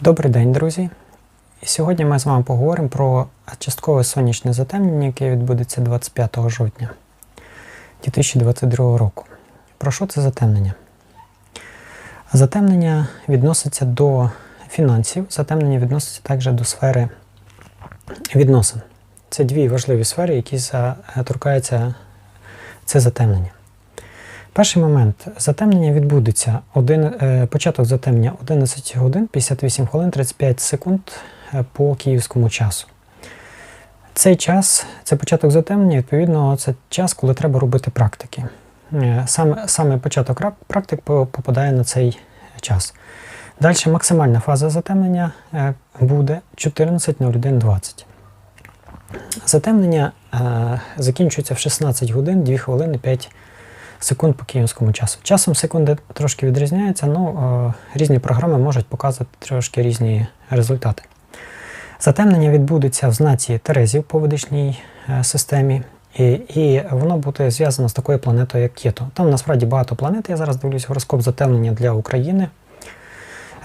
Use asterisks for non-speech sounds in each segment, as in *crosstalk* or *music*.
Добрий день, друзі! І сьогодні ми з вами поговоримо про часткове сонячне затемнення, яке відбудеться 25 жовтня 2022 року. Про що це затемнення? Затемнення відноситься до фінансів, затемнення відноситься також до сфери відносин. Це дві важливі сфери, які торкаються це затемнення. Перший момент. Затемнення відбудеться. Один, е, початок затемнення 11 годин 58 хвилин 35 секунд е, по київському часу. Цей час, це початок затемнення, відповідно, це час, коли треба робити практики. Е, Саме, саме початок рак- практик попадає на цей час. Далі максимальна фаза затемнення буде 14.01.20. Затемнення закінчується в 16 годин 2 хвилини 5 секунд по київському часу. Часом секунди трошки відрізняються, але різні програми можуть показувати трошки різні результати. Затемнення відбудеться в знаці Терезів по ведичній е, системі, і, і воно буде зв'язано з такою планетою, як Кето. Там насправді багато планет. Я зараз дивлюсь гороскоп затемнення для України.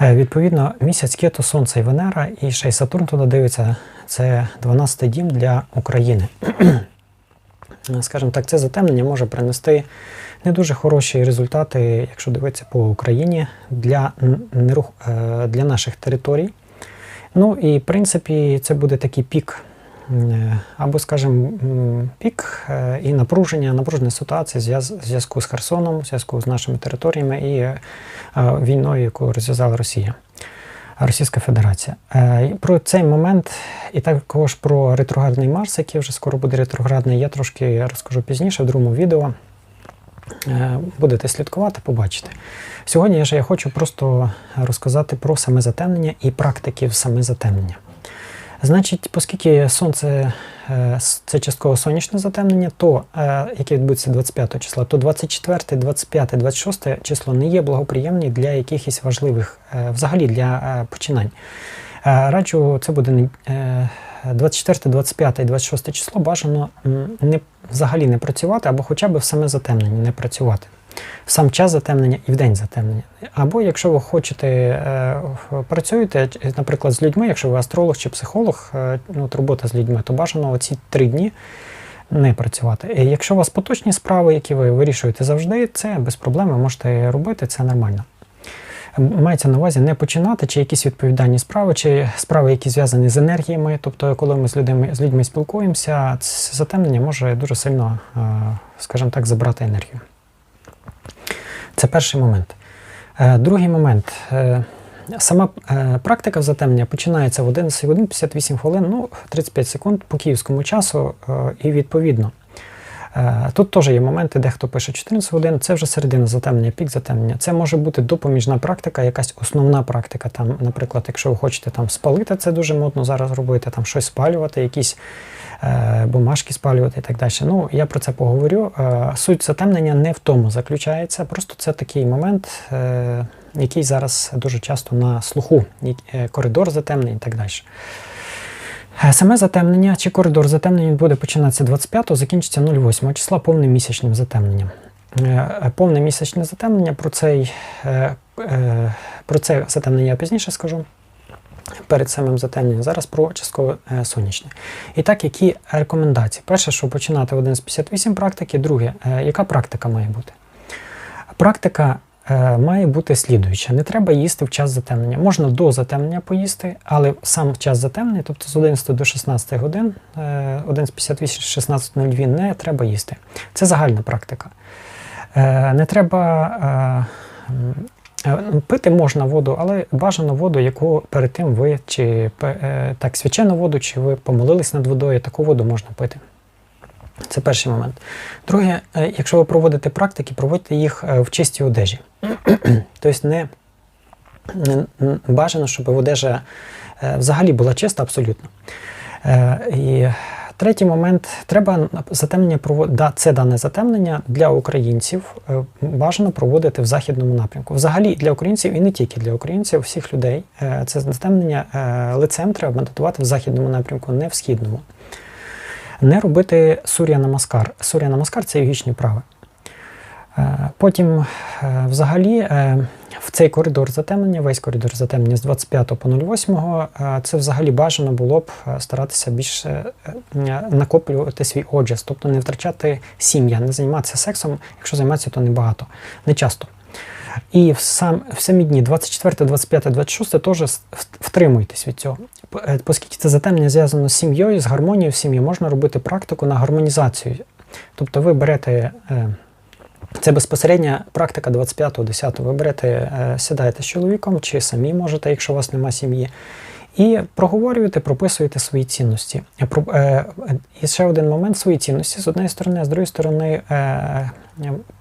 Е, Відповідно, місяць Кето, Сонце і Венера, і ще й Сатурн туди дивиться. Це 12-й дім для України. *clears throat* Скажімо так, це затемнення може принести не дуже хороші результати, якщо дивитися по Україні для, нерух, е, для наших територій. Ну і в принципі це буде такий пік, е, або, скажімо, пік е, і напруження, напружена ситуація в зв'яз- зв'язку з Херсоном, в зв'язку з нашими територіями і е, війною, яку розв'язала Росія. Російська Федерація. Е, Про цей момент і також про ретроградний Марс, який вже скоро буде ретроградний, я трошки розкажу пізніше в другому відео. Е, Будете слідкувати, побачите. Сьогодні ж я хочу просто розказати про саме затемнення і практики в саме затемнення. Значить, оскільки сонце е, це частково сонячне затемнення, то е, яке відбудеться 25 числа, то 24, 25, 26 число не є благоприємні для якихось важливих, е, взагалі для починань. Раджу, це буде е, 24, 25 і 26 число бажано не, взагалі не працювати, або хоча б в саме затемнення не працювати. В сам час затемнення і в день затемнення. Або якщо ви хочете е, працюєте, наприклад, з людьми, якщо ви астролог чи психолог, е, ну, от робота з людьми, то бажано оці три дні не працювати. І якщо у вас поточні справи, які ви вирішуєте завжди, це без проблем, ви можете робити, це нормально. Мається на увазі не починати, чи якісь відповідальні справи, чи справи, які зв'язані з енергіями. Тобто, коли ми з людьми, з людьми спілкуємося, це затемнення може дуже сильно, е, скажімо так, забрати енергію. Це перший момент. Е, Другий момент. Е, Сама е, практика затемнення починається в 11 годин 58 хвилин, ну 35 секунд по київському часу, і відповідно. Е, Тут теж є моменти, де хто пише 14 годин, це вже середина затемнення, пік затемнення. Це може бути допоміжна практика, якась основна практика. Там, наприклад, якщо ви хочете там спалити, це дуже модно зараз робити, там щось спалювати, якісь е, бумажки спалювати і так далі. Ну, я про це поговорю. Е, Суть затемнення не в тому заключається, просто це такий момент, е, який зараз дуже часто на слуху, е, коридор затемнення і так далі. Саме затемнення чи коридор затемнення буде починатися 25-го, закінчиться 08 числа повним місячним затемненням. Е, е, Повне місячне затемнення про цей, е, про це затемнення я пізніше скажу. Перед самим затемненням. Зараз про часткове сонячне. І так, які рекомендації? Перше, що починати в 11.58 практики. Друге, яка практика має бути? Практика має бути слідуюча. Не треба їсти в час затемнення. Можна до затемнення поїсти, але сам час затемнення, тобто з 11 до 16 годин, е, 11.58, 16.02 не треба їсти. Це загальна практика. Е, Не треба. е, е, Пити можна воду, але бажано воду, яку перед тим ви чи е, так свячену воду, чи ви помолились над водою, таку воду можна пити. Це перший момент. Друге, е, якщо ви проводите практики, проводьте їх е, в чистій одежі. *clears throat* тобто не, бажано, щоб одежа е, взагалі була чиста абсолютно. І третій момент, треба затемнення да, це дане затемнення для українців бажано проводити в західному напрямку. Взагалі для українців і не тільки для українців, всіх людей. Це затемнення лицем треба медитувати в західному напрямку, не в східному. Не робити сур'я намаскар. Сур'я намаскар це йогічні прави. Е, Потім, е, взагалі, е, в цей коридор затемнення, весь коридор затемнення з 25 по 08, е, це взагалі бажано було б старатися більше накоплювати свій оджес, тобто не втрачати сім'я, не займатися сексом, якщо займатися, то небагато, не часто. І в, сам, в самі дні 24, 25, 26 теж втримуйтесь від цього. Е, Оскільки це затемнення зв'язано з сім'єю, з гармонією в сім'ї, можна робити практику на гармонізацію. Тобто ви берете. е, Це безпосередня практика 25-го, 10-го. Ви берете, е, сідаєте з чоловіком чи самі можете, якщо у вас немає сім'ї, і проговорюєте, прописуєте свої цінності. І ще один момент свої цінності з однієї сторони, а з другої сторони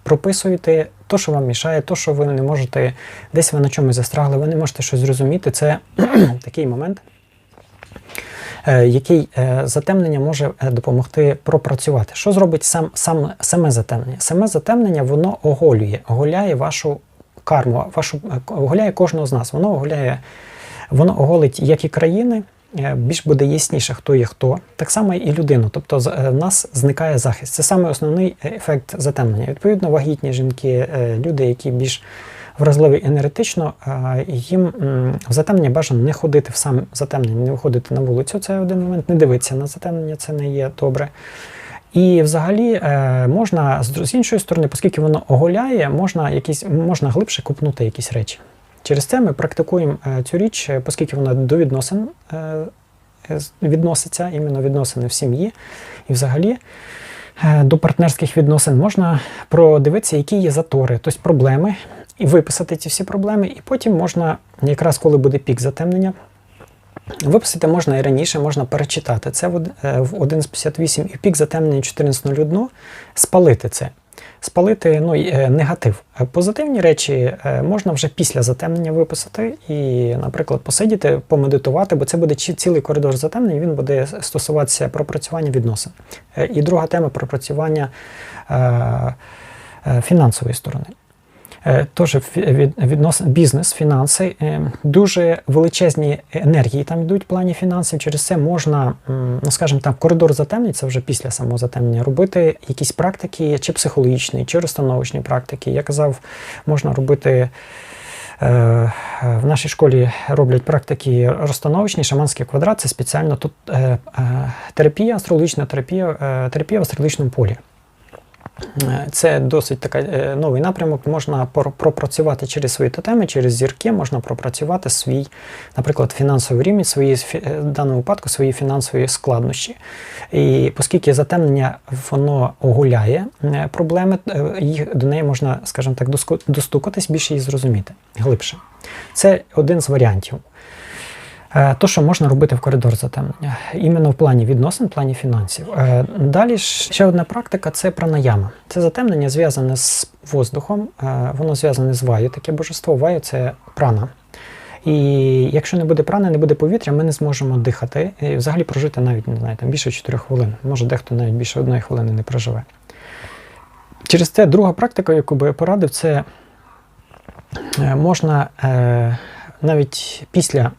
прописуєте те, що вам мішає, то, що ви не можете, десь ви на чомусь застрягли, ви не можете щось зрозуміти. Це *clears throat* такий момент. е, Який е, затемнення може е, допомогти пропрацювати? Що зробить сам, сам, саме затемнення? Саме затемнення воно оголює, оголяє вашу карму, вашу, оголяє кожного з нас. Воно оголяє, воно оголить як і країни, більш буде ясніше, хто є хто, так само і людину. Тобто е, в нас зникає захист. Це саме основний ефект затемнення. Відповідно, вагітні жінки, е, люди, які більш вразливі енергетично, е, їм в затемнення бажано не ходити в сам затемнення, не виходити на вулицю. Це один момент, не дивитися на затемнення, це не є добре. І взагалі е, можна з іншої сторони, оскільки воно оголяє, можна якісь можна глибше купнути якісь речі. Через це ми практикуємо е, цю річ, е, оскільки вона до відносин е, відноситься, іменно відносини в сім'ї. І взагалі до партнерських відносин можна продивитися, які є затори, тобто проблеми, і виписати ці всі проблеми, і потім можна, якраз коли буде пік затемнення, Виписати можна і раніше, можна перечитати це в од- е, 11.58 і пік затемнення 14.01 спалити це. Спалити ну, е, негатив. Е, Позитивні речі е, можна вже після затемнення виписати і, наприклад, посидіти, помедитувати, бо це буде цілий коридор затемнень, він буде стосуватися пропрацювання відносин. І друга тема пропрацювання фінансової сторони. Е, Теж відносин бізнес, фінанси, е, дуже величезні енергії там йдуть в плані фінансів. Через це можна, ну скажімо так, коридор затемнень, вже після самого затемнення, робити якісь практики, чи психологічні, чи розстановочні практики. Я казав, можна робити. е, В нашій школі роблять практики розстановочні, шаманський квадрат це спеціально тут терапія, астрологічна терапія, терапія в астрологічному полі. Е, Це досить такий новий напрямок. Можна пропрацювати через свої тотеми, через зірки, можна пропрацювати свій, наприклад, фінансовий рівень, свої е, в даному випадку свої фінансові складнощі. І оскільки затемнення воно огуляє е, проблеми, е, їх до неї можна, скажімо так, достукатись, більше її зрозуміти глибше. Це один з варіантів. Е, То, що можна робити в коридор затемнення, іменно в плані відносин, в плані фінансів. Е, Далі ще одна практика це пранаяма. Це затемнення зв'язане з воздухом, е, воно зв'язане з ваю, таке божество. Ваю це прана. І якщо не буде прани, не буде повітря, ми не зможемо дихати і взагалі прожити навіть не знаю, там більше 4 хвилин. Може, дехто навіть більше одної хвилини не проживе. Через це друга практика, яку би я порадив, це можна навіть після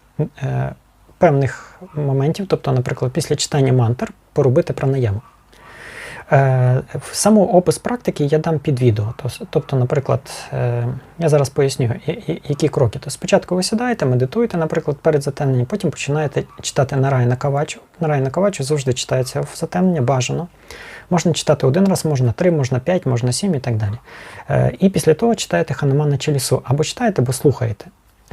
певних моментів, тобто, наприклад, після читання мантр, поробити пранаяму. Е, в саму опис практики я дам під відео. Тобто, наприклад, е, я зараз поясню, які кроки. То спочатку ви сідаєте, медитуєте, наприклад, перед затемненням, потім починаєте читати Нарайна Кавачу. Нарайна Кавачу завжди читається в затемнення, бажано. Можна читати один раз, можна три, можна п'ять, можна сім і так далі. Е, І після того читаєте Ханумана Челісу. Або читаєте, або слухаєте.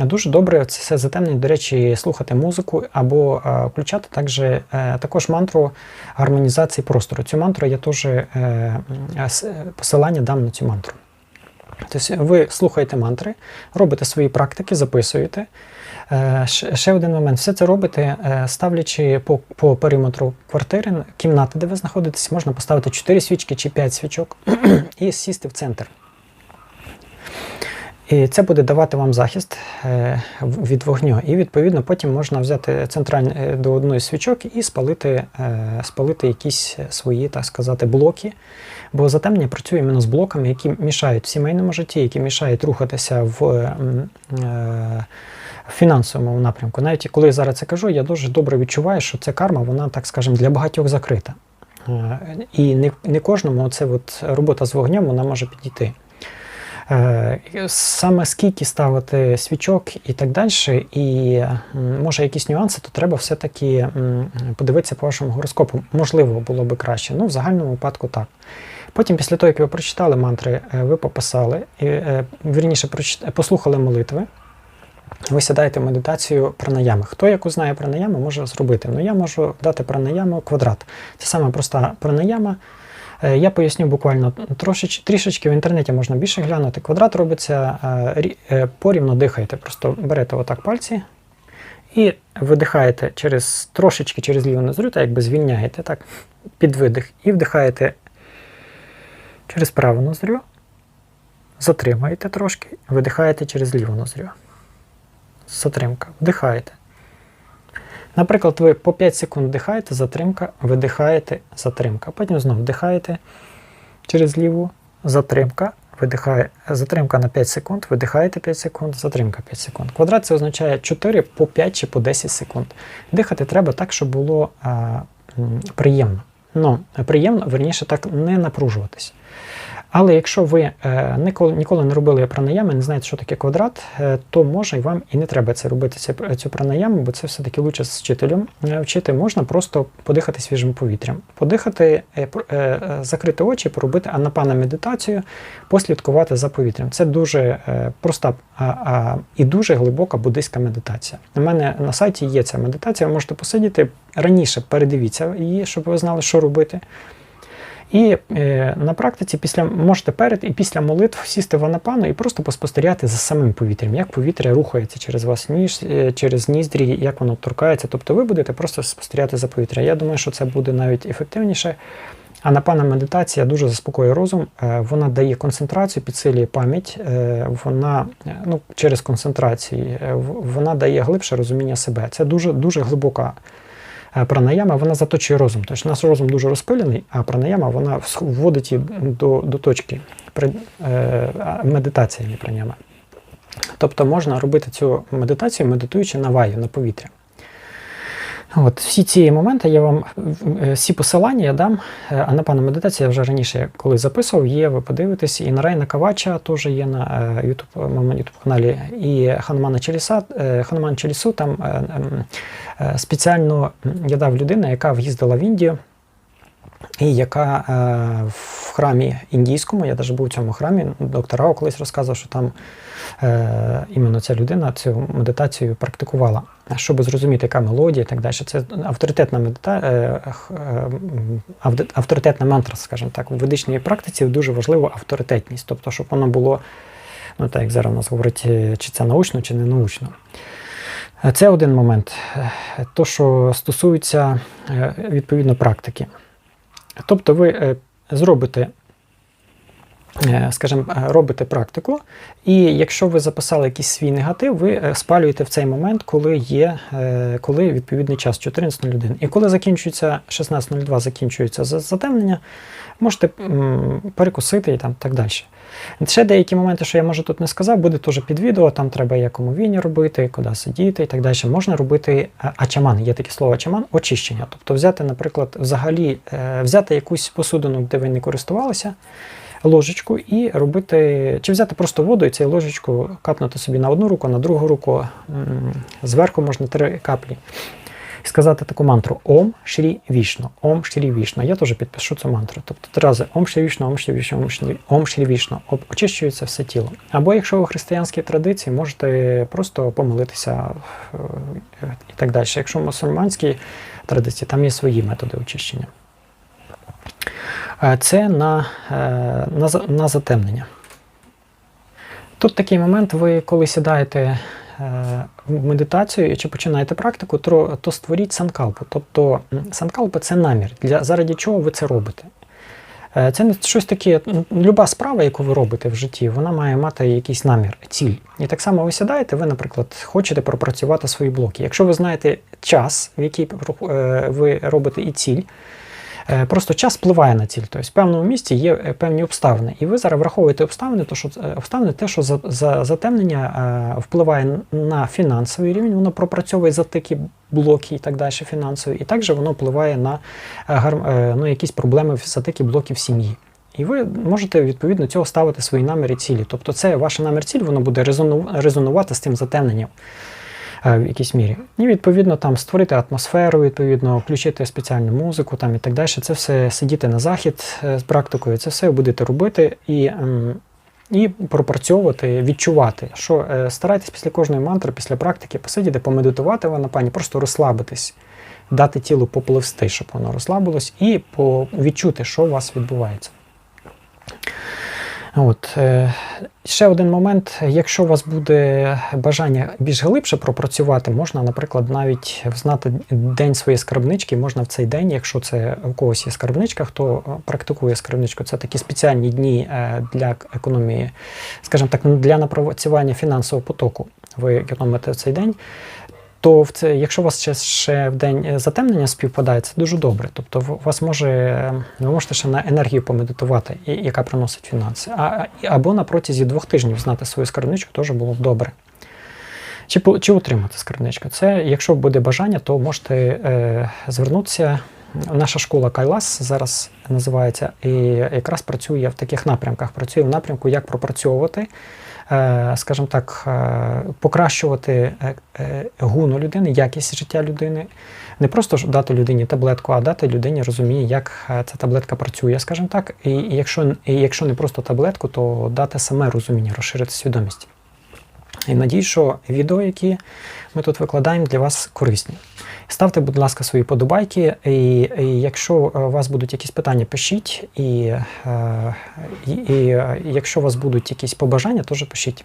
Дуже добре це все затемнення, до речі, слухати музику або е, включати також, е, також мантру гармонізації простору. Цю мантру я теж е, с- е, посилання дам на цю мантру. Тобто ви слухаєте мантри, робите свої практики, записуєте. Е, ще- Ще один момент. Все це робите, е, ставлячи по, по периметру квартири, кімнати, де ви знаходитесь, можна поставити 4 свічки чи 5 свічок *clears throat* і сісти в центр. І це буде давати вам захист е, від вогню. І відповідно потім можна взяти центральний е, до одної свічок і спалити, е, спалити якісь свої, так сказати, блоки. Бо затемнення працює іменно з блоками, які мішають в сімейному житті, які мішають рухатися в фінансовому напрямку. Навіть коли я зараз це кажу, я дуже добре відчуваю, що ця карма, вона, так скажемо, для багатьох закрита. І не, не кожному це от робота з вогнем вона може підійти. Е, Саме скільки ставити свічок і так далі, і може якісь нюанси, то треба все-таки подивитися по вашому гороскопу. Можливо, було би краще. Ну, в загальному випадку так. Потім, після того, як ви прочитали мантри, е, ви пописали, е, вірніше, послухали молитви, ви сідаєте в медитацію пранаями. Хто яку знає пранаями, може зробити. Ну, я можу дати пранаяму квадрат. Це саме проста пранаяма. Е, Я поясню буквально трошеч, трішечки в інтернеті можна більше глянути. Квадрат робиться е, е, порівно дихаєте. Просто берете отак пальці і видихаєте через трошечки через ліву ноздрю, так якби звільняєте так, під видих, і вдихаєте через праву ноздрю, затримаєте трошки, видихаєте через ліву ноздрю. Затримка. Вдихаєте. Наприклад, ви по 5 секунд вдихаєте, затримка, видихаєте, затримка. Потім знову вдихаєте через ліву, затримка, видихає, затримка на 5 секунд, видихаєте 5 секунд, затримка 5 секунд. Квадрат це означає 4 по 5 чи по 10 секунд. Дихати треба так, щоб було а, приємно. Ну, приємно, верніше так, не напружуватись. Але якщо ви е, ніколи, ніколи не робили пранаями, не знаєте, що таке квадрат, е, то може вам і не треба це робити, цю, пранаяму, бо це все-таки лучше з вчителем. Е, Вчити можна просто подихати свіжим повітрям. Подихати, закрити очі, поробити анапана медитацію, послідкувати за повітрям. Це дуже проста і дуже глибока буддийська медитація. У мене на сайті є ця медитація, ви можете посидіти раніше, передивіться її, щоб ви знали, що робити. І е, на практиці після можете перед і після молитв сісти в анапану і просто поспостерігати за самим повітрям, як повітря рухається через вас ніж, е, через ніздрі, як воно торкається. Тобто ви будете просто спостерігати за повітря. Я думаю, що це буде навіть ефективніше. Анапана медитація дуже заспокоює розум, е, вона дає концентрацію, підсилює пам'ять, е, вона ну, через концентрацію, вона дає глибше розуміння себе. Це дуже, дуже глибока пранаяма, вона заточує розум. Тобто наш розум дуже розпилений, а пранаяма вона вводить її до, до точки При- е, а пранаяма. Тобто можна робити цю медитацію, медитуючи на ваю, на повітря. От, всі ці моменти я вам е, всі посилання я дам. Е, А напевно, медитація я вже раніше коли записував, є, ви подивитесь. І Нарайна Кавача теж є на е, YouTube, моєму YouTube каналі. І Ханумана Челіса, е, Хануман Челісу там е, е, спеціально я дав людину, яка в'їздила в Індію. І яка е, в храмі індійському, я навіть був у цьому храмі, доктор Рао колись розказував, що там е, іменно ця людина цю медитацію практикувала, щоб зрозуміти, яка мелодія і так далі. Це авторитетна медита... е, е, авторитетна мантра, скажімо так. У ведичній практиці дуже важлива авторитетність, тобто, щоб воно було, ну так як зараз у нас говорить, е, чи це научно, чи не научно. Це один момент. То, що стосується відповідно практики. Тобто ви зробите, скажімо, е, робите практику, і якщо ви записали якийсь свій негатив, ви е, спалюєте в цей момент, коли є е, коли відповідний час 14.01. І коли закінчується 16.02, закінчується затемнення, можете перекусити і там так далі. Ще деякі моменти, що я може тут не сказав, буде теж під відео. Там треба як умовіння робити, куди сидіти і так далі. Можна робити е, ачаман, є таке слово ачаман, очищення. Тобто взяти, наприклад, взагалі е, взяти якусь посудину, де ви не користувалися, ложечку і робити, чи взяти просто воду і цією ложечку капнути собі на одну руку, на другу руку, зверху можна три каплі. І сказати таку мантру Ом Шрі Вішну, Ом Шрі Вішну. Я теж підпишу цю мантру. Тобто три рази Ом Шрі Вішну, Ом Шрі Вішну, Ом Шрі, Ом Шрі Вішну. Об- Очищується все тіло. Або якщо в християнській традиції, можете просто помолитися е, і так далі. Якщо в мусульманській традиції, там є свої методи очищення. Це на, е, на, на затемнення. Тут такий момент, ви коли сідаєте е, в медитацію чи починаєте практику, то, то створіть санкалпу. Тобто санкалпа це намір, для, заради чого ви це робите. Е, Це не щось таке, люба справа, яку ви робите в житті, вона має мати якийсь намір, ціль. І так само ви сідаєте, ви, наприклад, хочете пропрацювати свої блоки. Якщо ви знаєте час, в який ви робите і ціль, Просто час впливає на ціль. Тобто в певному місці є е, певні обставини. І ви зараз враховуєте обставини, то що е, обставини те, що за, за, затемнення е, впливає на фінансовий рівень, воно пропрацьовує затики блоки і так далі фінансові, і також воно впливає на е, е, ну, якісь проблеми в затики блоків сім'ї. І ви можете відповідно цього ставити свої наміри цілі. Тобто, це ваш намір ціль, воно буде резону- резонувати з цим затемненням е, в якійсь мірі. І відповідно там створити атмосферу, відповідно, включити спеціальну музику там і так далі. Це все сидіти на захід е, з практикою, це все будете робити і. ем, І пропрацьовувати, відчувати, що е, старайтесь після кожної мантри, після практики посидіти, помедитувати в анапані, просто розслабитись, дати тілу попливсти, щоб воно розслабилось, і відчути, що у вас відбувається. От, е, ще один момент. Якщо у вас буде бажання більш глибше пропрацювати, можна, наприклад, навіть знати день своєї скарбнички. Можна в цей день, якщо це у когось є скарбничка, хто е, практикує скарбничку, це такі спеціальні дні е, для економії, скажімо так, для напрацювання фінансового потоку. Ви економите в цей день. То в це, якщо у вас ще, ще в день е, затемнення співпадає, це дуже добре. Тобто у вас може, е, ви можете ще на енергію помедитувати, яка приносить фінанси. А, або на протязі двох тижнів знати свою скарбничку теж було б добре. Чи, чи отримати скарбничку? Це, якщо буде бажання, то можете е, звернутися. Наша школа Кайлас зараз називається, і якраз працює в таких напрямках. Працює в напрямку, як пропрацьовувати, скажімо так, е, покращувати е, е, гуну людини, якість життя людини. Не просто ж дати людині таблетку, а дати людині розуміє, як е, ця таблетка працює, скажімо так. І, якщо, і якщо не просто таблетку, то дати саме розуміння, розширити свідомість. І надію, що відео, які ми тут викладаємо, для вас корисні. Ставте, будь ласка, свої подобайки, і, і якщо е, у вас будуть якісь питання, пишіть, і, е, і, і е, якщо у вас будуть якісь побажання, теж пишіть.